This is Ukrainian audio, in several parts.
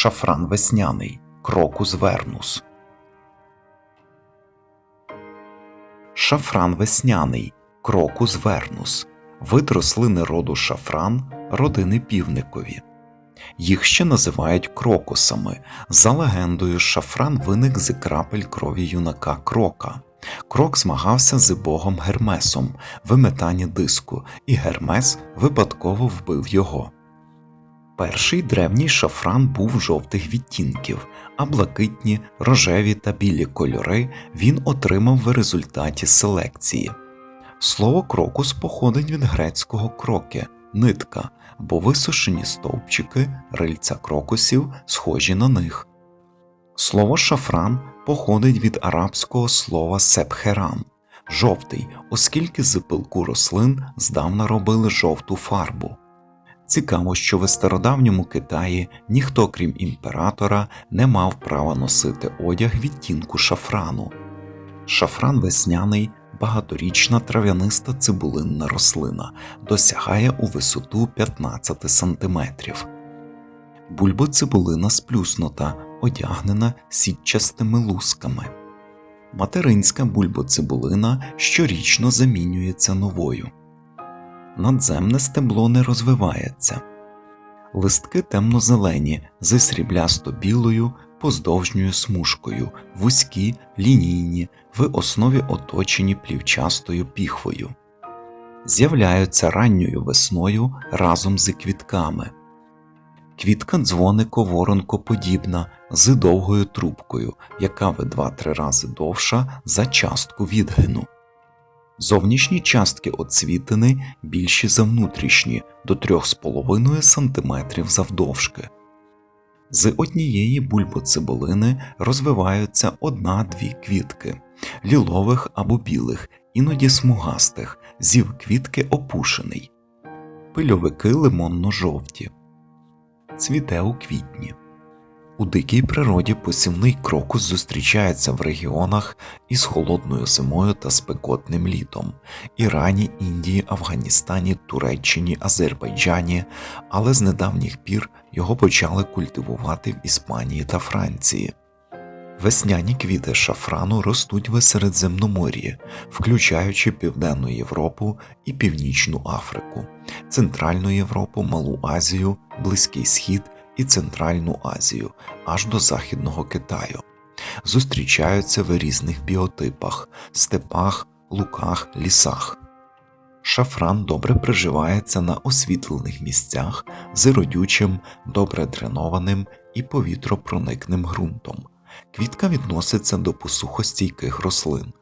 шафран весняний, крокус вернус. Шафран весняний, крокус вернус, вид рослини роду шафран, родини півникові. Їх ще називають крокусами. За легендою, шафран виник з крапель крові юнака крока. Крок змагався з богом Гермесом в диску, і Гермес випадково вбив його. Перший древній шафран був жовтих відтінків, а блакитні, рожеві та білі кольори він отримав в результаті селекції. Слово крокус походить від грецького кроке нитка, бо висушені стовпчики рильця крокусів схожі на них. Слово шафран походить від арабського слова сепхеран жовтий, оскільки з пилку рослин здавна робили жовту фарбу. Цікаво, що в стародавньому Китаї ніхто, крім імператора, не мав права носити одяг відтінку шафрану. Шафран весняний, багаторічна трав'яниста цибулинна рослина, досягає у висоту 15 см. Бульбоцибулина сплюснута, одягнена сітчастими лусками. Материнська бульбоцибулина щорічно замінюється новою надземне стебло не розвивається. Листки темно-зелені зі сріблясто білою поздовжньою смужкою, вузькі, лінійні, в основі оточені плівчастою піхвою. З'являються ранньою весною разом з квітками. Квітка дзвонико воронкоподібна з довгою трубкою, яка в 2-3 рази довша за частку відгину. Зовнішні частки оцвітини більші за внутрішні до 3,5 см завдовжки. З однієї бульбоцибулини розвиваються одна-дві квітки, лілових або білих, іноді смугастих, зів квітки опушений, пильовики лимонно-жовті, цвіте у квітні. У дикій природі посівний крокус зустрічається в регіонах із холодною зимою та спекотним літом Ірані, Індії, Афганістані, Туреччині, Азербайджані, але з недавніх пір його почали культивувати в Іспанії та Франції. Весняні квіти шафрану ростуть в Середземномор'ї, включаючи Південну Європу і Північну Африку, Центральну Європу, Малу Азію, Близький Схід і Центральну Азію аж до Західного Китаю. Зустрічаються в різних біотипах, степах, луках, лісах. Шафран добре приживається на освітлених місцях з родючим, добре дренованим і повітропроникним ґрунтом. Квітка відноситься до посухостійких рослин,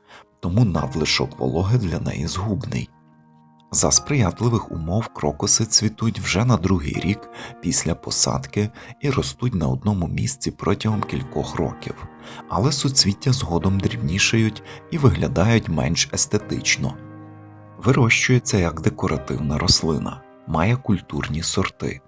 тому надлишок вологи для неї згубний. За сприятливих умов крокуси цвітуть вже на другий рік після посадки і ростуть на одному місці протягом кількох років, але суцвіття згодом дрібнішають і виглядають менш естетично. Вирощується як декоративна рослина, має культурні сорти.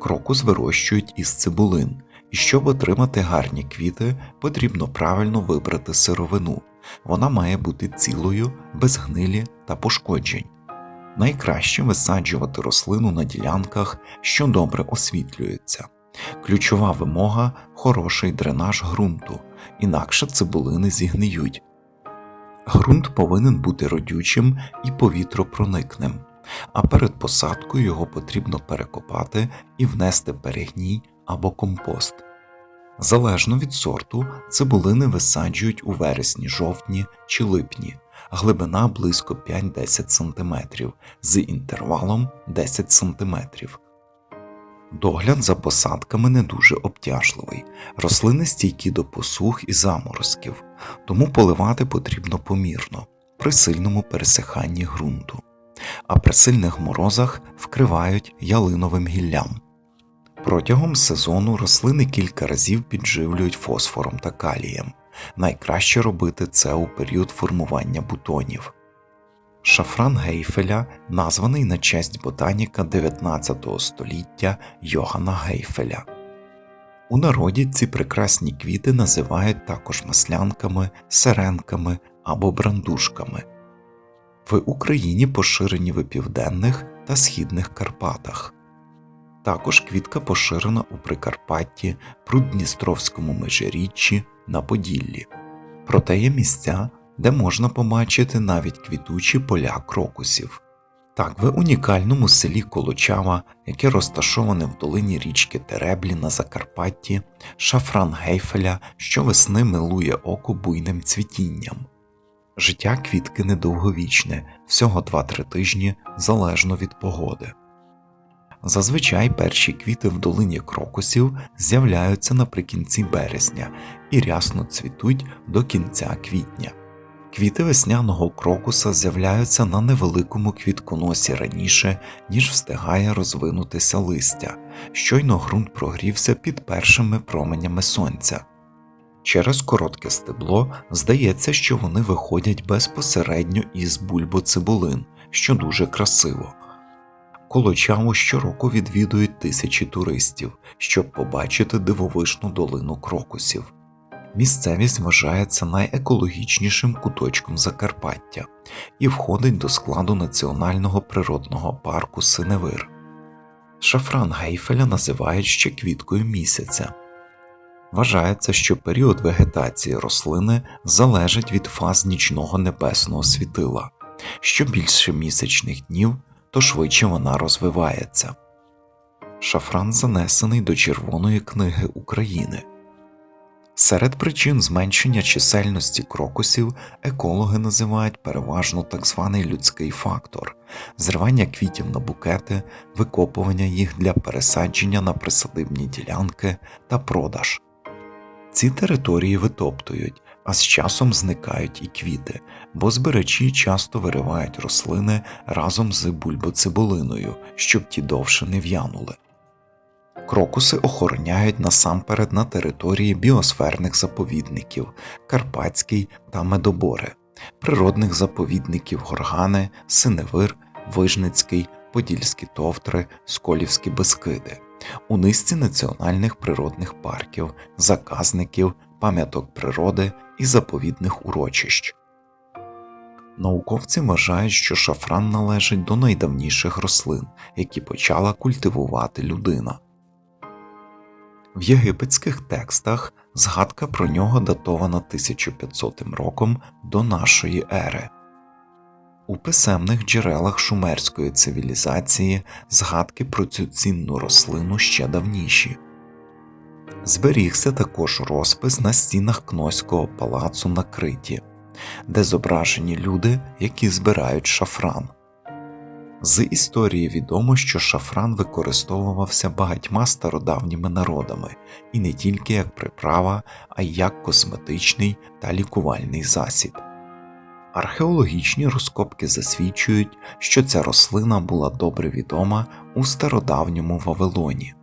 Крокус вирощують із цибулин, і щоб отримати гарні квіти, потрібно правильно вибрати сировину. Вона має бути цілою, без гнилі та пошкоджень найкраще висаджувати рослину на ділянках, що добре освітлюються. Ключова вимога хороший дренаж ґрунту, інакше цибулини зігниють. Ґрунт повинен бути родючим і повітропроникним, а перед посадкою його потрібно перекопати і внести перегній або компост. Залежно від сорту, цибулини висаджують у вересні жовтні чи липні, глибина близько 5-10 см з інтервалом 10 см. Догляд за посадками не дуже обтяжливий, рослини стійкі до посух і заморозків, тому поливати потрібно помірно при сильному пересиханні ґрунту, а при сильних морозах вкривають ялиновим гіллям. Протягом сезону рослини кілька разів підживлюють фосфором та калієм. Найкраще робити це у період формування бутонів. Шафран Гейфеля названий на честь ботаніка 19 століття Йогана Гейфеля. У народі ці прекрасні квіти називають також маслянками, сиренками або брандушками. В Україні поширені в південних та східних Карпатах. Також квітка поширена у Прикарпатті, Прудністровському межиріччі на Поділлі. Проте є місця, де можна побачити навіть квітучі поля крокусів. Так, в унікальному селі Колочава, яке розташоване в долині річки Тереблі на Закарпатті, шафран гейфеля щовесни милує око буйним цвітінням. Життя квітки недовговічне, всього 2-3 тижні залежно від погоди. Зазвичай перші квіти в долині крокусів з'являються наприкінці березня і рясно цвітуть до кінця квітня. Квіти весняного крокуса з'являються на невеликому квітконосі раніше, ніж встигає розвинутися листя, щойно ґрунт прогрівся під першими променями сонця. Через коротке стебло здається, що вони виходять безпосередньо із бульбоцибулин, що дуже красиво. Колочаву щороку відвідують тисячі туристів, щоб побачити дивовижну долину крокусів. Місцевість вважається найекологічнішим куточком Закарпаття і входить до складу національного природного парку Синевир. Шафран гейфеля називають ще квіткою місяця. Вважається, що період вегетації рослини залежить від фаз нічного небесного світила. Що більше місячних днів, то швидше вона розвивається. Шафран занесений до Червоної книги України. Серед причин зменшення чисельності крокусів екологи називають переважно так званий людський фактор, зривання квітів на букети, викопування їх для пересадження на присадибні ділянки та продаж. Ці території витоптують, а з часом зникають і квіти, бо збирачі часто виривають рослини разом з бульбоцибулиною, щоб ті довше не в'янули. Крокуси охороняють насамперед на території біосферних заповідників Карпатський та Медобори, природних заповідників Горгани, Синевир, Вижницький, Подільські товтри, Сколівські Бескиди, у низці національних природних парків, заказників, пам'яток природи і заповідних урочищ. Науковці вважають, що шафран належить до найдавніших рослин, які почала культивувати людина. В єгипетських текстах згадка про нього датована 1500 роком до нашої ери. У писемних джерелах шумерської цивілізації згадки про цю цінну рослину ще давніші. Зберігся також розпис на стінах Кнойського палацу на Криті, де зображені люди, які збирають шафран. З історії відомо, що шафран використовувався багатьма стародавніми народами і не тільки як приправа, а й як косметичний та лікувальний засіб. Археологічні розкопки засвідчують, що ця рослина була добре відома у стародавньому Вавилоні.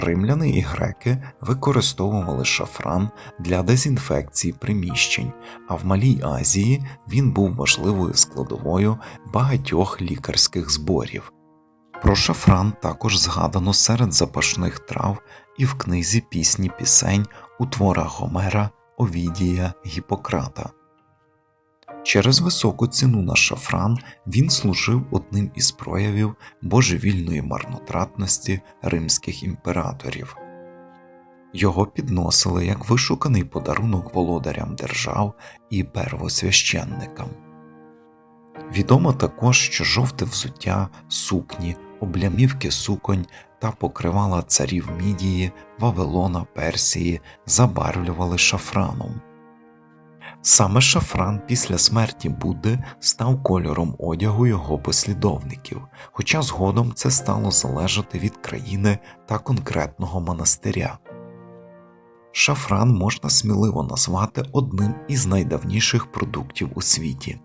Римляни і греки використовували шафран для дезінфекції приміщень, а в Малій Азії він був важливою складовою багатьох лікарських зборів. Про шафран також згадано серед запашних трав і в книзі пісні пісень у творах Гомера, Овідія, Гіппократа. Через високу ціну на шафран він служив одним із проявів божевільної марнотратності римських імператорів. Його підносили як вишуканий подарунок володарям держав і первосвященникам. Відомо також, що жовте взуття, сукні, облямівки суконь та покривала царів Мідії, Вавилона, Персії забарвлювали шафраном. Саме шафран після смерті Будди став кольором одягу його послідовників, хоча згодом це стало залежати від країни та конкретного монастиря. Шафран можна сміливо назвати одним із найдавніших продуктів у світі.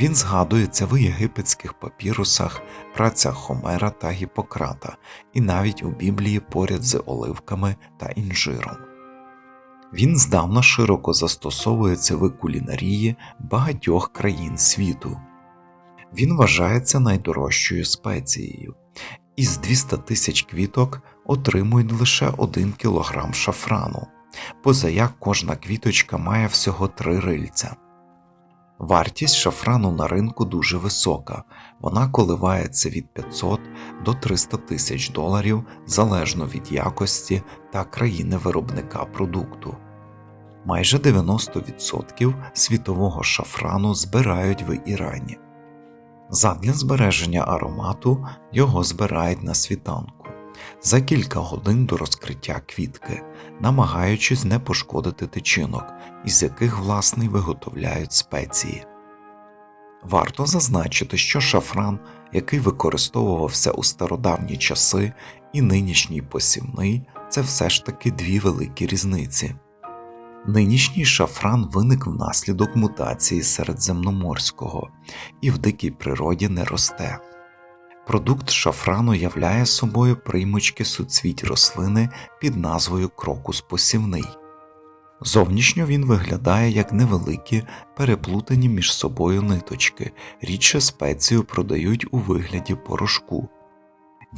Він згадується в єгипетських папірусах, працях Хомера та Гіппократа, і навіть у Біблії поряд з оливками та інжиром. Він здавна широко застосовується в кулінарії багатьох країн світу. Він вважається найдорожчою спецією, із 200 тисяч квіток отримують лише 1 кг шафрану, поза як кожна квіточка має всього три рильця. Вартість шафрану на ринку дуже висока, вона коливається від 500 до 300 тисяч доларів залежно від якості та країни виробника продукту. Майже 90% світового шафрану збирають в Ірані. Задля збереження аромату його збирають на світанку за кілька годин до розкриття квітки, намагаючись не пошкодити тичинок, із яких власне виготовляють спеції. Варто зазначити, що шафран, який використовувався у стародавні часи, і нинішній посівний це все ж таки дві великі різниці. Нинішній шафран виник внаслідок мутації середземноморського і в дикій природі не росте. Продукт шафрану являє собою приймочки суцвіть рослини під назвою крокус посівний. Зовнішньо він виглядає як невеликі, переплутані між собою ниточки, рідше спецію продають у вигляді порошку.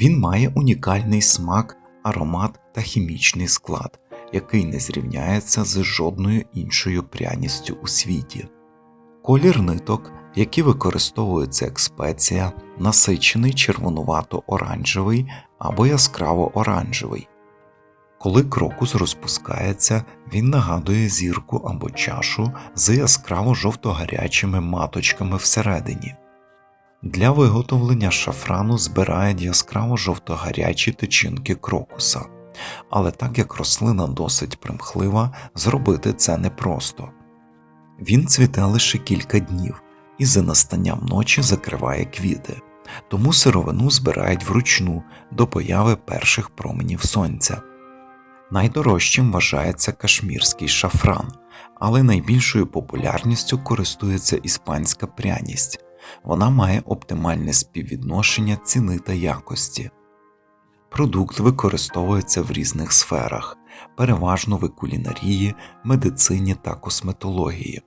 Він має унікальний смак, аромат та хімічний склад, який не зрівняється з жодною іншою пряністю у світі. Колір ниток, які використовуються як спеція, насичений червонувато-оранжевий або яскраво-оранжевий. Коли крокус розпускається, він нагадує зірку або чашу з яскраво жовто-гарячими маточками всередині. Для виготовлення шафрану збирають яскраво жовто-гарячі тичинки крокуса, але так як рослина досить примхлива, зробити це непросто. Він цвіте лише кілька днів і за настанням ночі закриває квіти, тому сировину збирають вручну до появи перших променів сонця. Найдорожчим вважається кашмірський шафран, але найбільшою популярністю користується іспанська пряність. Вона має оптимальне співвідношення ціни та якості. Продукт використовується в різних сферах, переважно в кулінарії, медицині та косметології.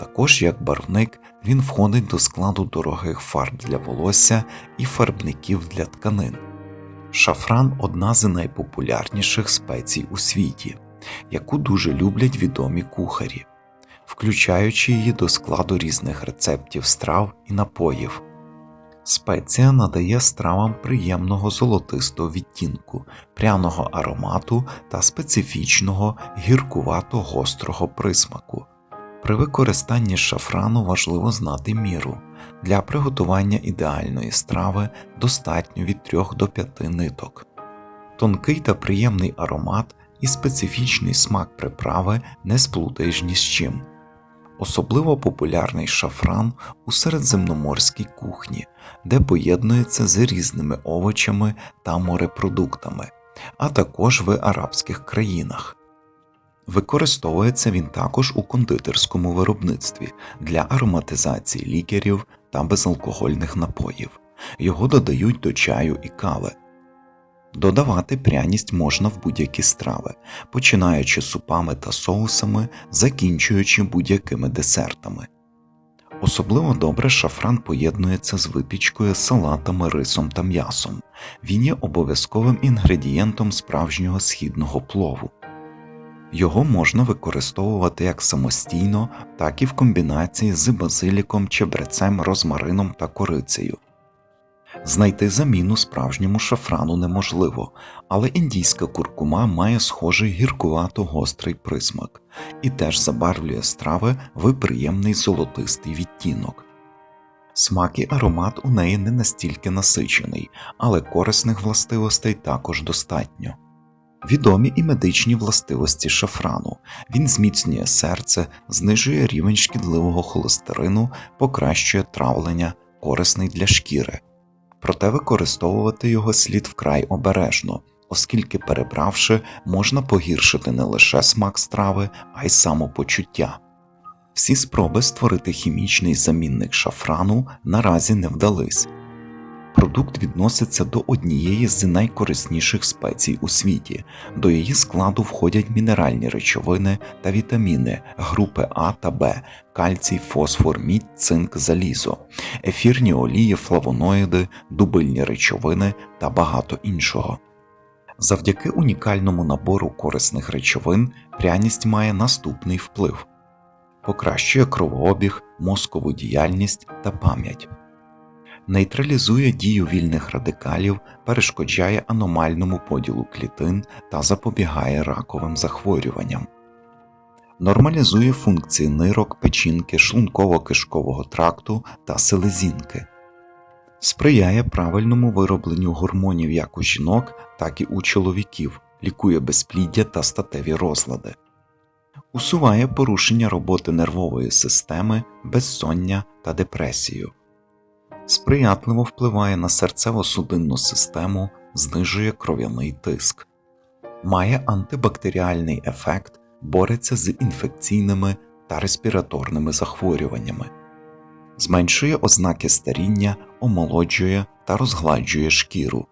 Також як барвник він входить до складу дорогих фарб для волосся і фарбників для тканин. Шафран одна з найпопулярніших спецій у світі, яку дуже люблять відомі кухарі, включаючи її до складу різних рецептів страв і напоїв. Спеція надає стравам приємного золотистого відтінку, пряного аромату та специфічного гіркувато гострого присмаку. При використанні шафрану важливо знати міру. Для приготування ідеальної страви достатньо від 3 до 5 ниток. Тонкий та приємний аромат і специфічний смак приправи не сплутаєш ні з чим. Особливо популярний шафран у середземноморській кухні, де поєднується з різними овочами та морепродуктами, а також в арабських країнах. Використовується він також у кондитерському виробництві для ароматизації лікерів та безалкогольних напоїв. Його додають до чаю і кави. Додавати пряність можна в будь-які страви, починаючи супами та соусами, закінчуючи будь-якими десертами. Особливо добре шафран поєднується з випічкою, салатами, рисом та м'ясом. Він є обов'язковим інгредієнтом справжнього східного плову. Його можна використовувати як самостійно, так і в комбінації з базиліком, чебрецем, розмарином та корицею. Знайти заміну справжньому шафрану неможливо, але індійська куркума має схожий гіркувато гострий присмак і теж забарвлює страви в приємний золотистий відтінок. Смак і аромат у неї не настільки насичений, але корисних властивостей також достатньо. Відомі і медичні властивості шафрану. Він зміцнює серце, знижує рівень шкідливого холестерину, покращує травлення, корисний для шкіри. Проте використовувати його слід вкрай обережно, оскільки, перебравши, можна погіршити не лише смак страви, а й самопочуття. Всі спроби створити хімічний замінник шафрану наразі не вдались. Продукт відноситься до однієї з найкорисніших спецій у світі. До її складу входять мінеральні речовини та вітаміни групи А та Б, кальцій, фосфор, мідь, цинк, залізо, ефірні олії, флавоноїди, дубильні речовини та багато іншого. Завдяки унікальному набору корисних речовин пряність має наступний вплив. покращує кровообіг, мозкову діяльність та пам'ять. Нейтралізує дію вільних радикалів, перешкоджає аномальному поділу клітин та запобігає раковим захворюванням. Нормалізує функції нирок, печінки, шлунково-кишкового тракту та селезінки. Сприяє правильному виробленню гормонів як у жінок, так і у чоловіків, лікує безпліддя та статеві розлади, усуває порушення роботи нервової системи, безсоння та депресію, сприятливо впливає на серцево-судинну систему, знижує кров'яний тиск, має антибактеріальний ефект, бореться з інфекційними та респіраторними захворюваннями зменшує ознаки старіння, омолоджує та розгладжує шкіру.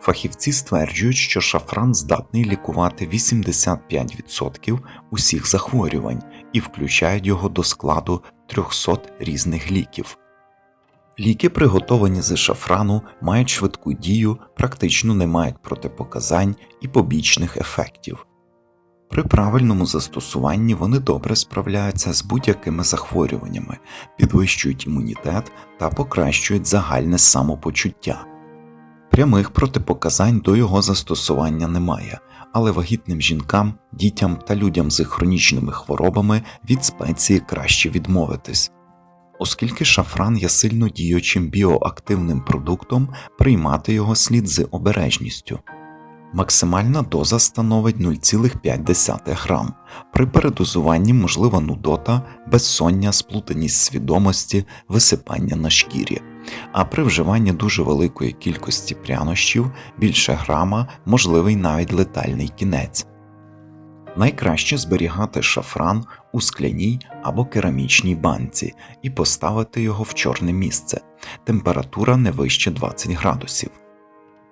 Фахівці стверджують, що шафран здатний лікувати 85% усіх захворювань і включають його до складу 300 різних ліків. Ліки, приготовані з шафрану, мають швидку дію, практично не мають протипоказань і побічних ефектів. При правильному застосуванні вони добре справляються з будь-якими захворюваннями, підвищують імунітет та покращують загальне самопочуття. Прямих протипоказань до його застосування немає, але вагітним жінкам, дітям та людям з хронічними хворобами від спеції краще відмовитись. Оскільки шафран є сильно діючим біоактивним продуктом, приймати його слід з обережністю. Максимальна доза становить 0,5 грам. При передозуванні можлива нудота, безсоння, сплутаність свідомості, висипання на шкірі. А при вживанні дуже великої кількості прянощів більше грама можливий навіть летальний кінець. Найкраще зберігати шафран у скляній або керамічній банці і поставити його в чорне місце. Температура не вище 20 градусів.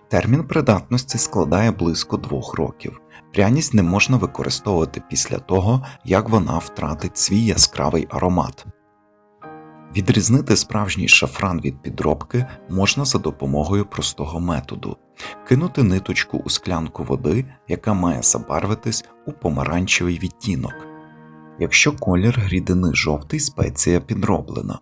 Термін придатності складає близько двох років. Пряність не можна використовувати після того, як вона втратить свій яскравий аромат. Відрізнити справжній шафран від підробки можна за допомогою простого методу кинути ниточку у склянку води, яка має забарвитись у помаранчевий відтінок. Якщо колір рідини жовтий, спеція підроблена.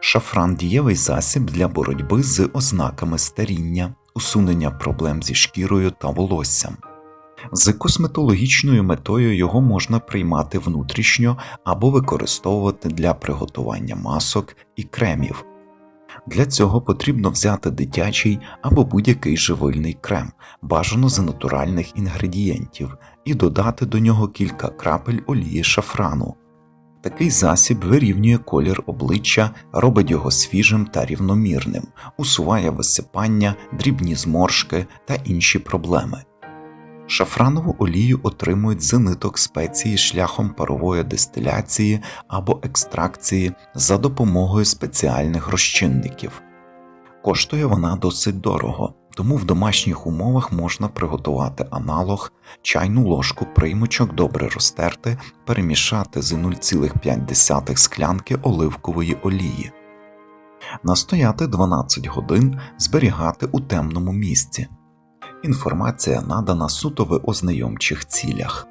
Шафран дієвий засіб для боротьби з ознаками старіння усунення проблем зі шкірою та волоссям. З косметологічною метою його можна приймати внутрішньо або використовувати для приготування масок і кремів. Для цього потрібно взяти дитячий або будь-який живильний крем, бажано з натуральних інгредієнтів, і додати до нього кілька крапель олії шафрану. Такий засіб вирівнює колір обличчя, робить його свіжим та рівномірним, усуває висипання, дрібні зморшки та інші проблеми. Шафранову олію отримують з ниток спеції шляхом парової дистиляції або екстракції за допомогою спеціальних розчинників. Коштує вона досить дорого, тому в домашніх умовах можна приготувати аналог, чайну ложку приймочок добре розтерти, перемішати з 0,5 склянки оливкової олії, настояти 12 годин, зберігати у темному місці. Інформація надана суто в ознайомчих цілях.